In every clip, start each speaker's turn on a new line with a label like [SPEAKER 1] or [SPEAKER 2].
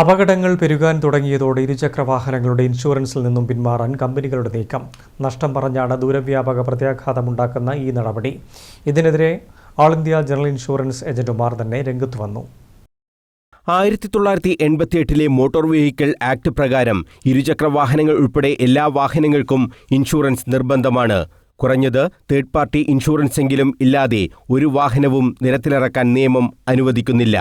[SPEAKER 1] അപകടങ്ങൾ പെരുകാൻ തുടങ്ങിയതോടെ ഇരുചക്ര വാഹനങ്ങളുടെ ഇൻഷുറൻസിൽ നിന്നും പിന്മാറാൻ കമ്പനികളുടെ നീക്കം. നഷ്ടം പറഞ്ഞാണ് ദൂരവ്യാപക പ്രത്യാഘാതമുണ്ടാക്കുന്ന ഈ നടപടി. ഇതിനെതിരെ ആൾ ഇന്ത്യ ജനറൽ ഇൻഷുറൻസ് ഏജന്റുമാർ തന്നെ രംഗത്ത് വന്നു.
[SPEAKER 2] ആയിരത്തി തൊള്ളായിരത്തി എൺപത്തിയെട്ടിലെ മോട്ടോർ വെഹിക്കിൾ ആക്ട് പ്രകാരം ഇരുചക്ര വാഹനങ്ങൾ ഉൾപ്പെടെ എല്ലാ വാഹനങ്ങൾക്കും ഇൻഷുറൻസ് നിർബന്ധമാണ്. കുറഞ്ഞത് തേർഡ് പാർട്ടി ഇൻഷുറൻസെങ്കിലും ഇല്ലാതെ ഒരു വാഹനവും നിരത്തിലിറക്കാൻ നിയമം അനുവദിക്കുന്നില്ല.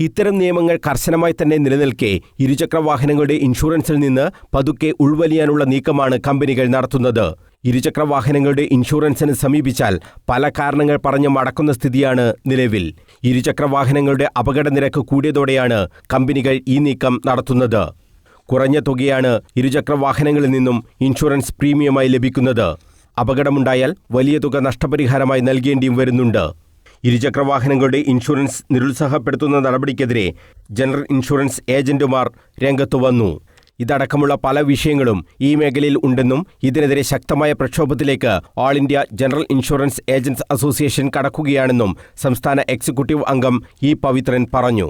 [SPEAKER 2] ഇത്തരം നിയമങ്ങൾ കർശനമായി തന്നെ നിലനിൽക്കെ ഇരുചക്ര വാഹനങ്ങളുടെ ഇൻഷുറൻസിൽ നിന്ന് പതുക്കെ ഉൾവലിയാനുള്ള നീക്കമാണ് കമ്പനികൾ നടത്തുന്നത്. ഇരുചക്ര വാഹനങ്ങളുടെ ഇൻഷുറൻസിന് സമീപിച്ചാൽ പല കാരണങ്ങൾ പറഞ്ഞ് മടക്കുന്ന സ്ഥിതിയാണ് നിലവിൽ. ഇരുചക്ര വാഹനങ്ങളുടെ അപകട നിരക്ക് കൂടിയതോടെയാണ് കമ്പനികൾ ഈ നീക്കം നടത്തുന്നത്. കുറഞ്ഞ തുകയാണ് ഇരുചക്ര വാഹനങ്ങളിൽ നിന്നും ഇൻഷുറൻസ് പ്രീമിയമായി ലഭിക്കുന്നത്. അപകടമുണ്ടായാൽ വലിയ തുക നഷ്ടപരിഹാരമായി നൽകേണ്ടിയും വരുന്നുണ്ട്. ഇരുചക്ര വാഹനങ്ങളുടെ ഇൻഷുറൻസ് നിരുത്സാഹപ്പെടുത്തുന്ന നടപടിക്കെതിരെ ജനറൽ ഇൻഷുറൻസ് ഏജന്റുമാർ രംഗത്തു വന്നു. ഇതടക്കമുള്ള പല വിഷയങ്ങളും ഈ മേഖലയിൽ ഉണ്ടെന്നും ഇതിനെതിരെ ശക്തമായ പ്രക്ഷോഭത്തിലേക്ക് all India general insurance agents association കടക്കുകയാണെന്നും സംസ്ഥാന എക്സിക്യൂട്ടീവ് അംഗം ഇ പവിത്രൻ പറഞ്ഞു.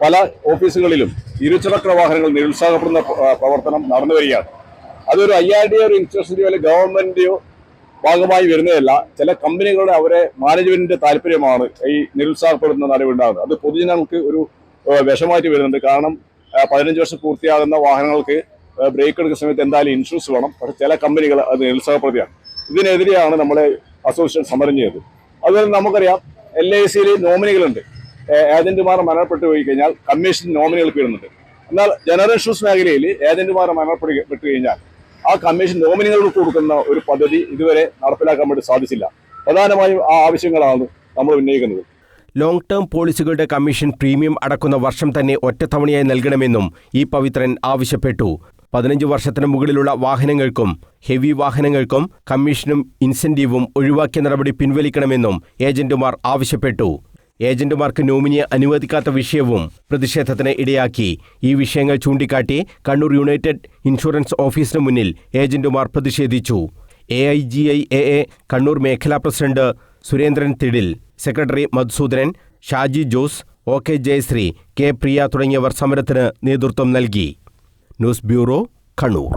[SPEAKER 3] പല ഓഫീസുകളിലും ഇരുചക്ര വാഹനങ്ങൾ നിരുത്സാഹപ്പെടുന്ന പ്ര- പ്രവർത്തനം നടന്നു വരികയാണ് അതൊരു ആർ ഡിയോ ഒരു അല്ലെങ്കിൽ ഗവൺമെന്റിന്റെയോ ഭാഗമായി വരുന്നതല്ല. ചില കമ്പനികളുടെ അവരെ മാനേജ്മെന്റിന്റെ താല്പര്യമാണ് ഈ നിരുത്സാഹപ്പെടുന്ന നടപടി ഉണ്ടാകുന്നത് അത് പൊതുജനങ്ങൾക്ക് ഒരു വിഷമായിട്ട് വരുന്നുണ്ട്. കാരണം പതിനഞ്ച് വർഷം പൂർത്തിയാകുന്ന വാഹനങ്ങൾക്ക് ബ്രേക്ക് എടുക്കുന്ന സമയത്ത് എന്തായാലും ഇൻഷുറൻസ് വേണം. പക്ഷേ ചില കമ്പനികൾ അത് നിരുത്സാഹപ്പെടുത്തിയാണ് ഇതിനെതിരെയാണ് നമ്മളെ അസോസിയേഷൻ സമരം ചെയ്തത് അതുപോലെ നമുക്കറിയാം എൽ ഐ സിയിൽ നോമിനികളുണ്ട് ഏജന്റുമാർ മരണപ്പെട്ടു പോയി കഴിഞ്ഞാൽ കമ്മീഷൻ നോമിനികൾക്ക് വരുന്നുണ്ട്. എന്നാൽ ജനറൽ ഇൻഷുറൻസ് മേഖലയിൽ ഏജന്റുമാർ മരണപ്പെട്ടു കഴിഞ്ഞാൽ ആ കമ്മീഷൻ നോമിനികൾക്ക് കൊടുക്കുന്ന ഒരു പദ്ധതി ഇതുവരെ നടപ്പിലാക്കാൻ വേണ്ടി സാധിച്ചില്ല. പ്രധാനമായും ആ ആവശ്യങ്ങളാണ് നമ്മൾ ഉന്നയിക്കുന്നത്.
[SPEAKER 2] ലോങ് ടേം പോളിസികളുടെ കമ്മീഷൻ പ്രീമിയം അടക്കുന്ന വർഷം തന്നെ ഒറ്റത്തവണയായി നൽകണമെന്നും ഈ പവിത്രൻ ആവശ്യപ്പെട്ടു. പതിനഞ്ച് വർഷത്തിന് മുകളിലുള്ള വാഹനങ്ങൾക്കും ഹെവി വാഹനങ്ങൾക്കും കമ്മീഷനും ഇൻസെന്റീവും ഒഴിവാക്കിയ നടപടി പിൻവലിക്കണമെന്നും ഏജന്റുമാർ ആവശ്യപ്പെട്ടു. ഏജന്റുമാർക്ക് നോമിനിയെ അനുവദിക്കാത്ത വിഷയവും പ്രതിഷേധത്തിന് ഇടയാക്കി. ഈ വിഷയങ്ങൾ ചൂണ്ടിക്കാട്ടി കണ്ണൂർ യുണൈറ്റഡ് ഇൻഷുറൻസ് ഓഫീസിന് മുന്നിൽ ഏജന്റുമാർ പ്രതിഷേധിച്ചു. A I G I A A Kannur മേഖലാ president Surendran Thidil secretary Madhusoodanan Shaji Jose O K Jayashree K Priya തുടങ്ങിയവർ സമരത്തിന് നേതൃത്വം നൽകി. News bureau Kannur.